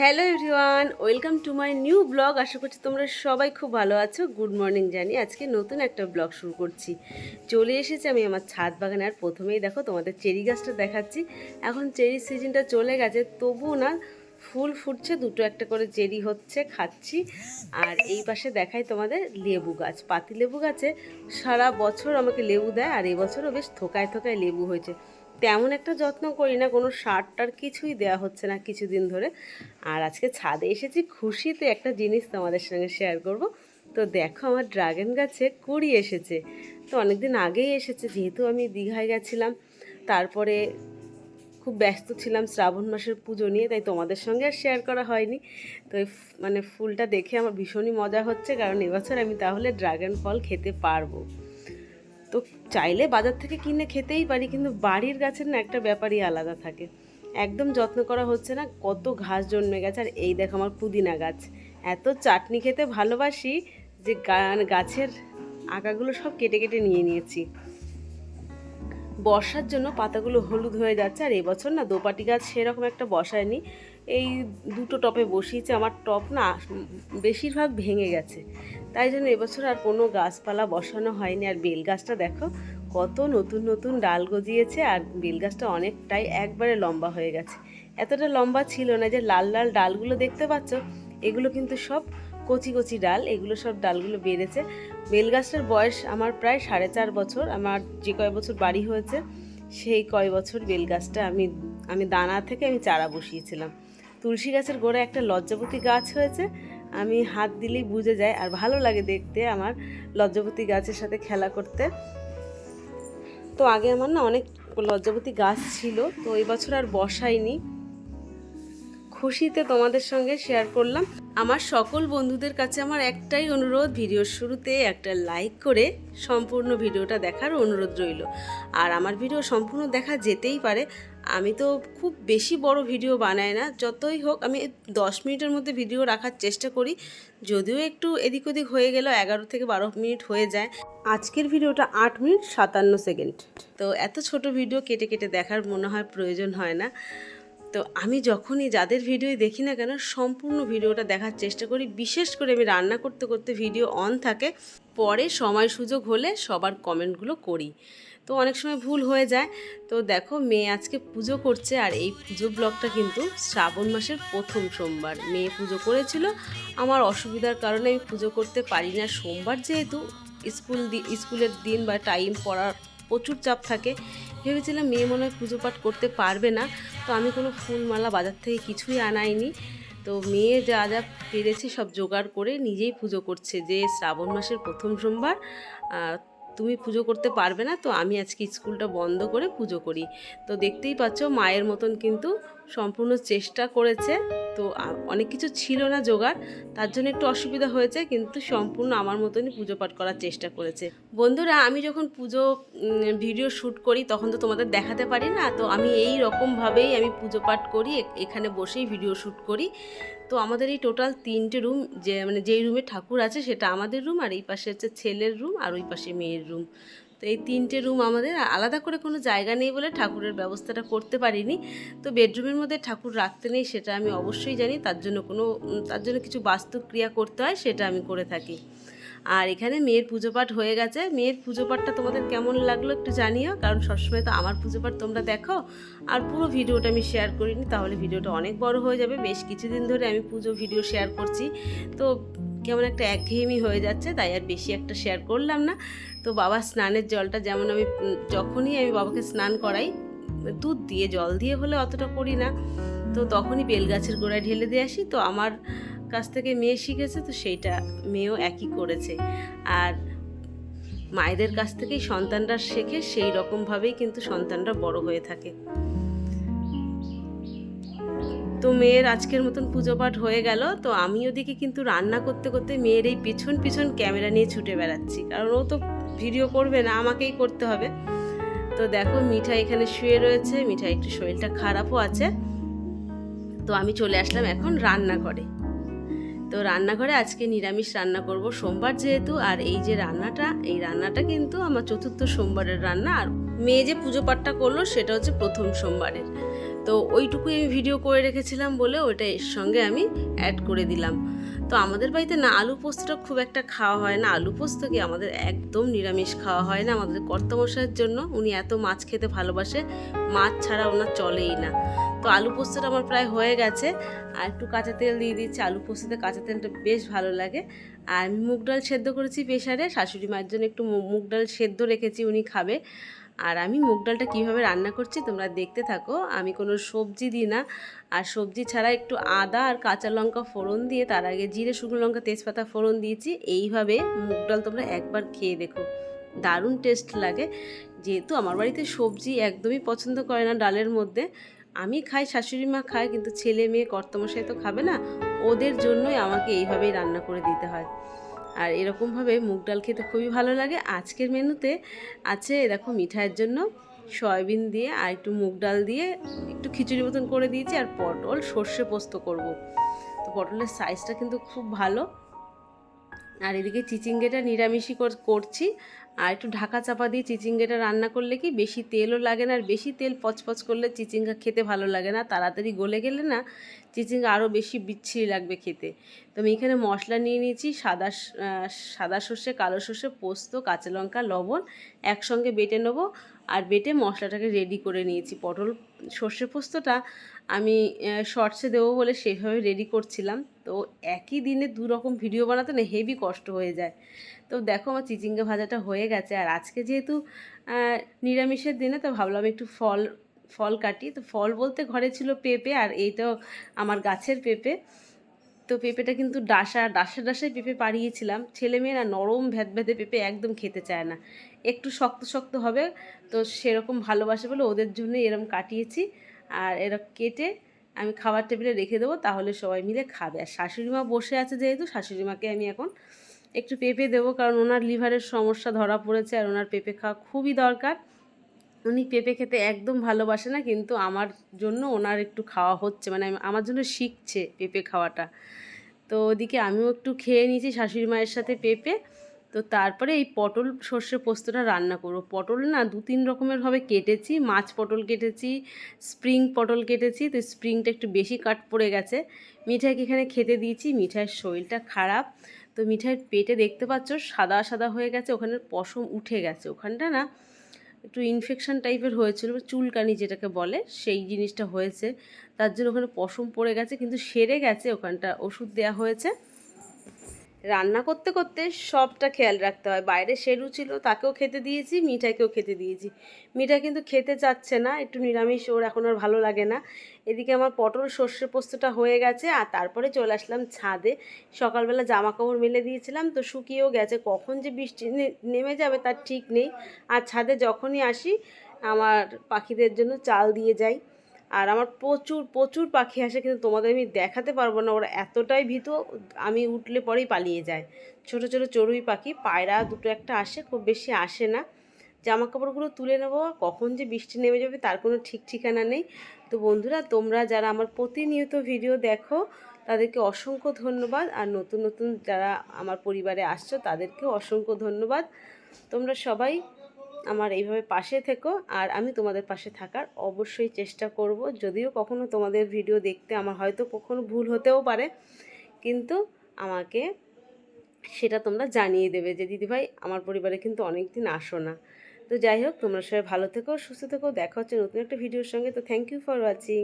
Hello everyone, welcome to my new blog. আশা করছি তোমরা সবাই খুব ভালো আছো। গুড মর্নিং, জানি। আজকে নতুন একটা ব্লগ শুরু করছি। চলে এসেছি আমি আমার ছাদ বাগানে। আর প্রথমেই দেখো, তোমাদের চেরি গাছটা দেখাচ্ছি। এখন চেরির সিজনটা চলে গেছে, তবুও না ফুল ফুটছে। দুটো একটা করে চেরি হচ্ছে, খাচ্ছি। আর এই পাশে দেখাই তোমাদের লেবু গাছ। পাতি লেবু গাছে সারা বছর আমাকে লেবু দেয়, আর এবছরও বেশ থোকায় থোকায় লেবু হয়েছে। তেমন একটা যত্ন করি না, কোনো সার টার কিছুই দেওয়া হচ্ছে না কিছুদিন ধরে। আর আজকে ছাদে এসেছি, খুশিতে একটা জিনিস তোমাদের সঙ্গে শেয়ার করব। তো দেখো আমার ড্রাগন গাছে কুড়ি এসেছে। তো অনেকদিন আগেই এসেছে, যেহেতু আমি দীঘায় গেছিলাম, তারপরে খুব ব্যস্ত ছিলাম শ্রাবণ মাসের পুজো নিয়ে, তাই তোমাদের সঙ্গে আর শেয়ার করা হয়নি। তো মানে ফুলটা দেখে আমার ভীষণই মজা হচ্ছে, কারণ এবছর আমি তাহলে ড্রাগন ফল খেতে পারব। তো চাইলে বাজার থেকে কিনে খেতেই পারি, কিন্তু বাড়ির গাছের না একটা ব্যাপারই আলাদা থাকে। একদম যত্ন করা হচ্ছে না, কত ঘাস জন্মে গেছে, আর এই দেখো আমার পুদিনা গাছ। এত চাটনি খেতে ভালোবাসি যে গাছের আঁকাগুলো সব কেটে কেটে নিয়ে নিয়েছি। বর্ষার জন্য পাতাগুলো হলুদ হয়ে যাচ্ছে, আর এবছর না দোপাটি গাছ সেরকম একটা বসায়নি। এই দুটো টপে বসিয়েছে, আমার টপ না বেশিরভাগ ভেঙে গেছে। তাই জন্য এবছর আর কোনো গাছপালা বসানো হয়নি। আর বেল গাছটা দেখো, কত নতুন নতুন ডাল গজিয়েছে আর বেল গাছটা অনেকটাই একবারে লম্বা হয়ে গেছে। এতটা লম্বা ছিল না যে লাল লাল ডালগুলো দেখতে পাচ্ছ? এগুলো কিন্তু সব কচি কচি ডাল, এগুলো সব ডালগুলো বেড়েছে। বেল গাছটার বয়স আমার প্রায় সাড়ে চার বছর, আমার যে কয় বছর বাড়ি হয়েছে, সেই কয় বছর বেল গাছটা আমি আমি দানা থেকে আমি চারা বসিয়েছিলাম। তুলসী গাছের গোড়ায় একটা লজ্জাপতি গাছ হয়েছে আমি হাত দিলেই বুঝে যায় আর ভালো লাগে দেখতে আমার লজ্জাপতি গাছের সাথে খেলা করতে। তো আগে আমার না অনেক লজ্জাপতি গাছ ছিল, তো এই বছর আর বসাইনি। খুশিতে তোমাদের সঙ্গে শেয়ার করলাম। আমার সকল বন্ধুদের কাছে আমার একটাই অনুরোধ, ভিডিওর শুরুতে একটা লাইক করে সম্পূর্ণ ভিডিওটা দেখার অনুরোধ রইল। আর আমার ভিডিও সম্পূর্ণ দেখা যেতেই পারে। আমি তো খুব বেশি বড় ভিডিও বানাই না, যতই হোক আমি দশ মিনিটের মধ্যে ভিডিও রাখার চেষ্টা করি, যদিও একটু এদিক ওদিক হয়ে গেল এগারো থেকে বারো মিনিট হয়ে যায়। আজকের ভিডিওটা আট মিনিট সাতান্ন সেকেন্ড। তো এত ছোট ভিডিও কেটে কেটে দেখার মনে হয় প্রয়োজন হয় না। তো আমি যখনই যাদের ভিডিও দেখি না কেন, সম্পূর্ণ ভিডিওটা দেখার চেষ্টা করি। বিশেষ করে আমি রান্না করতে করতে ভিডিও অন থাকে, পরে সময় সুযোগ হলে সবার কমেন্টগুলো করি। তো অনেক সময় ভুল হয়ে যায়। তো দেখো মেয়ে আজকে পুজো করছে আর এই পুজো ব্লগটা কিন্তু শ্রাবণ মাসের প্রথম সোমবার। মেয়ে পুজো করেছিল। আমার অসুবিধার কারণে আমি পুজো করতে পারি না। সোমবার যেহেতু স্কুল দি- স্কুলের দিন বা টাইম পড়ার প্রচুর চাপ থাকে, ভেবেছিলাম মেয়ে মনে হয় পুজো পাঠ করতে পারবে না। তো আমি কোনো ফুলমালা বাজার থেকে কিছুই আনাইনি। তো মেয়ে যা যা পেরেছে সব জোগাড় করে নিজেই পুজো করছে যে শ্রাবণ মাসের প্রথম সোমবার। তুমি পুজো করতে পারবে না, তো আমি আজকে স্কুলটা বন্ধ করে পুজো করি। তো দেখতেই পাচ্ছ মায়ের মতন কিন্তু সম্পূর্ণ চেষ্টা করেছে। তো অনেক কিছু ছিল না জোগাড়, তার জন্য একটু অসুবিধা হয়েছে, কিন্তু সম্পূর্ণ আমার মতনই পুজো পাঠ করার চেষ্টা করেছে। বন্ধুরা, আমি যখন পুজো ভিডিও শ্যুট করি, তখন তো তোমাদের দেখাতে পারি না, তো আমি এই রকমভাবেই আমি পুজো পাঠ করি এখানে বসেই ভিডিও শ্যুট করি। তো আমাদের এই টোটাল তিনটে রুম, যে মানে যেই রুমে ঠাকুর আছে, সেটা আমাদের রুম, আর এই পাশে হচ্ছে ছেলের রুম, আর ওই পাশে মেয়ের রুম। তো এই তিনটে রুম আমাদের আলাদা করে কোনো জায়গা নেই বলে ঠাকুরের ব্যবস্থাটা করতে পারিনি। তো বেডরুমের মধ্যে ঠাকুর রাখতে নেই সেটা আমি অবশ্যই জানি, তার জন্য কোনো তার জন্য কিছু বাস্তু ক্রিয়া করতে হয় সেটা আমি করে থাকি। আর এখানে মেয়ের পুজো পাঠ হয়ে গেছে। মেয়ের পুজো পাঠটা তোমাদের কেমন লাগল একটু জানিও, কারণ সবসময় তো আমার পুজো পাঠ তোমরা দেখো। আর পুরো ভিডিওটা আমি শেয়ার করিনি, তাহলে ভিডিওটা অনেক বড় হয়ে যাবে। বেশ কিছুদিন ধরে আমি পুজো ভিডিও শেয়ার করছি। তো কেমন একটা একঘেয়েমি হয়ে যাচ্ছে, তাই আর বেশি একটা শেয়ার করলাম না। তো বাবা স্নানের জলটা যেমন আমি যখনই আমি বাবাকে স্নান করাই, দুধ দিয়ে, জল দিয়ে হলে অতটা করি না। তো তখনই বেলগাছের গোড়ায় ঢেলে দিয়ে আসি। তো আমার কাছ থেকে মেয়ে শিখেছে, তো সেইটা মেয়েও একই করেছে। আর মায়েদের কাছ থেকেই সন্তানরা শেখে, সেই রকমভাবেই কিন্তু সন্তানরা বড় হয়ে থাকে। তো মেয়ের আজকের মতন পুজো পাঠ হয়ে গেল। তো আমি ওদিকে কিন্তু রান্না করতে করতে মেয়ের এই পিছন পিছন ক্যামেরা নিয়ে ছুটে বেড়াচ্ছি। কারণ ও তো ভিডিও করবে না, আমাকেই করতে হবে। তো দেখো মিঠাই এখানে শুয়ে রয়েছে, মিঠাই একটু শরীরটা খারাপও আছে। তো আমি চলে আসলাম এখন রান্নাঘরে। তো রান্নাঘরে আজকে নিরামিষ রান্না করব সোমবার যেহেতু, আর এই যে রান্নাটা, এই রান্নাটা কিন্তু আমার চতুর্থ সোমবারের রান্না। আর মেয়ে যে পুজো পাঠটা করল সেটা হচ্ছে প্রথম সোমবারের। তো ওইটুকুই আমি ভিডিও করে রেখেছিলাম বলে ওটা এর সঙ্গে আমি অ্যাড করে দিলাম। তো আমাদের বাড়িতে না আলু পোস্তটা খুব একটা খাওয়া হয় না। আলু পোস্ত কি আমাদের একদম নিরামিষ খাওয়া হয় না। আমাদের কর্তামশাইয়ের জন্য উনি এত মাছ খেতে ভালোবাসে, মাছ ছাড়া ওনার চলেই না। তো আলু পোস্তটা আমার প্রায় হয়ে গেছে। আর একটু কাঁচা তেল দিয়ে দিচ্ছি। আলু পোস্ততে কাঁচা তেলটা বেশ ভালো লাগে। আর আমি মুগ ডাল সেদ্ধ করেছি প্রেশারে শাশুড়ি মায়ের জন্য একটু মুগ ডাল সেদ্ধ রেখেছি, উনি খাবে। আর আমি মুগ ডালটা কীভাবে রান্না করছি তোমরা দেখতে থাকো। আমি কোনো সবজি দিই না। আর সবজি ছাড়া একটু আদা আর কাঁচা লঙ্কা ফোড়ন দিয়ে তার আগে জিরে, শুকনো লঙ্কা, তেজপাতা ফোড়ন দিয়েছি। এইভাবে মুগ ডাল তোমরা একবার খেয়ে দেখো। দারুণ টেস্ট লাগে। যেহেতু আমার বাড়িতে সবজি একদমই পছন্দ করে না ডালের মধ্যে। আমি খাই, শাশুড়ি মা খায়, কিন্তু ছেলে মেয়ে কর্তমশাই তো খাবে না। ওদের জন্যই আমাকে এইভাবেই রান্না করে দিতে হয়। আর এরকমভাবে মুগ ডাল খেতে খুবই ভালো লাগে। আজকের মেনুতে আছে এরকম মিঠাইয়ের জন্য সয়াবিন দিয়ে আর একটু মুগ ডাল দিয়ে একটু খিচুড়ি মতন করে দিয়েছি আর পটল সর্ষে পোস্ত করব। তো পটলের সাইজটা কিন্তু খুব ভালো। আর এদিকে চিচিঙ্গেটা নিরামিষই কর- করছি। আর একটু ঢাকা চাপা দিয়ে চিচিঙ্গাটা রান্না করলে কি বেশি তেলও লাগে না আর বেশি তেল পচপচ করলে চিচিঙ্গা খেতে ভালো লাগে না? তাড়াতাড়ি গলে গেলে না চিচিঙ্গা আরও বেশি বিচ্ছিরি লাগবে খেতে। তো আমি এখানে মশলা নিয়ে নিয়েছি সাদা সাদা সর্ষে, কালো সর্ষে, পোস্ত, কাঁচা লঙ্কা, লবণ একসঙ্গে বেটে নেব। আর বেটে মশলাটাকে রেডি করে নিয়েছি। পটল সর্ষে পোস্তটা আমি শর্টসে দেবো বলে সেভাবে রেডি করছিলাম। তো একই দিনে দু রকম ভিডিও বানাতে না হেভি কষ্ট হয়ে যায়। তো দেখো আমার চিচিঙ্গা ভাজাটা হয়ে গেছে। আর আজকে যেহেতু নিরামিষের দিনে, তো ভাবলাম একটু ফল ফল কাটি। তো ফল বলতে ঘরে ছিল পেঁপে, আর এইটাও আমার গাছের পেঁপে। তো পেঁপেটা কিন্তু ডাসা ডাসা, ডাসায় পেঁপে পাড়িয়েছিলাম। ছেলেমেয়েরা নরম ভ্যাদ ভ্যাদে পেঁপে একদম খেতে চায় না। একটু শক্ত শক্ত হবে, তো সেরকম ভালোবাসে বলে ওদের জন্য এরম কাটিয়েছি। আর এরকম কেটে আমি খাবার টেবিলে রেখে দেবো, তাহলে সবাই মিলে খাবে। আর শাশুড়ি মা বসে আছে যেহেতু শাশুড়ি মাকে আমি এখন একটু পেঁপে দেবো, কারণ ওনার লিভারের সমস্যা, ধরা পড়েছে, আর ওনার পেঁপে খাওয়া খুবই দরকার। উনি পেঁপে খেতে একদম ভালোবাসে না, কিন্তু আমার জন্য ওনার একটু খাওয়া হচ্ছে মানে আমার জন্য শিখছে পেঁপে খাওয়াটা। তো ওদিকে আমিও একটু খেয়ে নিয়েছি শাশুড়ি মায়ের সাথে পেঁপে। তো তারপরে এই পটল সর্ষে পোস্তটা রান্না করব। পটল না দু তিন রকমের ভাবে কেটেছি, মাছ পটল কেটেছি, স্প্রিং পটল কেটেছি, তো স্প্রিংটা একটু বেশি কাট পড়ে গেছে। মিঠাইকে এখানে খেতে দিয়েছি, মিঠাইয়ের শরীরটা খারাপ। তো মিঠাইয়ের পেটে দেখতে পাচ্ছ সাদা সাদা হয়ে গেছে, ওখানের পশম উঠে গেছে। ওখানটা না একটু ইনফেকশান টাইপের হয়েছিল চুলকানি যেটাকে বলে, সেই জিনিসটা হয়েছে। তার জন্য ওখানে পশম পড়ে গেছে, কিন্তু সেরে গেছে, ওখানটা ওষুধ দেওয়া হয়েছে। রান্না করতে করতে সবটা খেয়াল রাখতে হয়। বাইরে সেরু ছিল তাকেও খেতে দিয়েছি, মিঠাইকেও খেতে দিয়েছি। মিঠাই কিন্তু খেতে চাচ্ছে না, একটু নিরামিষ, ওর এখন আর ভালো লাগে না। এদিকে আমার পটল সর্ষে পোস্তটা হয়ে গেছে, আর তারপরে চলে আসলাম ছাদে। সকালবেলা জামা কাপড় মেলে দিয়েছিলাম, তো শুকিয়েও গেছে। কখন যে বৃষ্টি নেমে যাবে তার ঠিক নেই। আর ছাদে যখনই আসি, আমার পাখিদের জন্য চাল দিয়ে যাই। আর আমার প্রচুর প্রচুর পাখি আসে, কিন্তু তোমাদের আমি দেখাতে পারব না। ওরা এতটাই ভীত, আমি উঠলে পরেই পালিয়ে যায়। ছোট ছোট চড়ুই পাখি, পায়রা দুটো একটা আসে, খুব বেশি আসে না। জামা কাপড়গুলো তুলে নেব, কখন যে বৃষ্টি নেমে যাবে তার কোনো ঠিক ঠিকানা নেই। তো বন্ধুরা, তোমরা যারা আমার প্রতিনিয়ত ভিডিও দেখো, তাদেরকে অসংখ্য ধন্যবাদ। আর নতুন নতুন যারা আমার পরিবারে আসছো, তাদেরকেও অসংখ্য ধন্যবাদ। তোমরা সবাই আমার এইভাবে পাশে থেকো আর আমি তোমাদের পাশে থাকার অবশ্যই চেষ্টা করব। যদিও কখনো তোমাদের ভিডিও দেখতে আমার হয়তো কখনো ভুল হতেও পারে, কিন্তু আমাকে সেটা তোমরা জানিয়ে দেবে যে, দিদিভাই, আমার পরিবারে কিন্তু অনেক দিন আসো না। তো যাই হোক, তোমরা সবাই ভালো থেকো, সুস্থ থেকো, দেখা হচ্ছে নতুন একটা ভিডিওর সঙ্গে। তো থ্যাংক ইউ ফর ওয়াচিং